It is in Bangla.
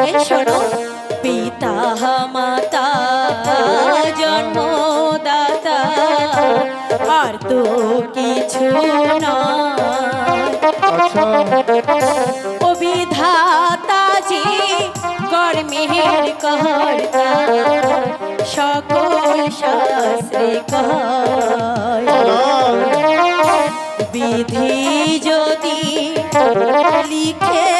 এই শোনো পিতা মাতা, জন্মদাতা, আর তো কিছু আচ্ছা ও বিধাতাজি কর্মের কর্তা সকল শাস্ত্রে বিধি যদি লিখে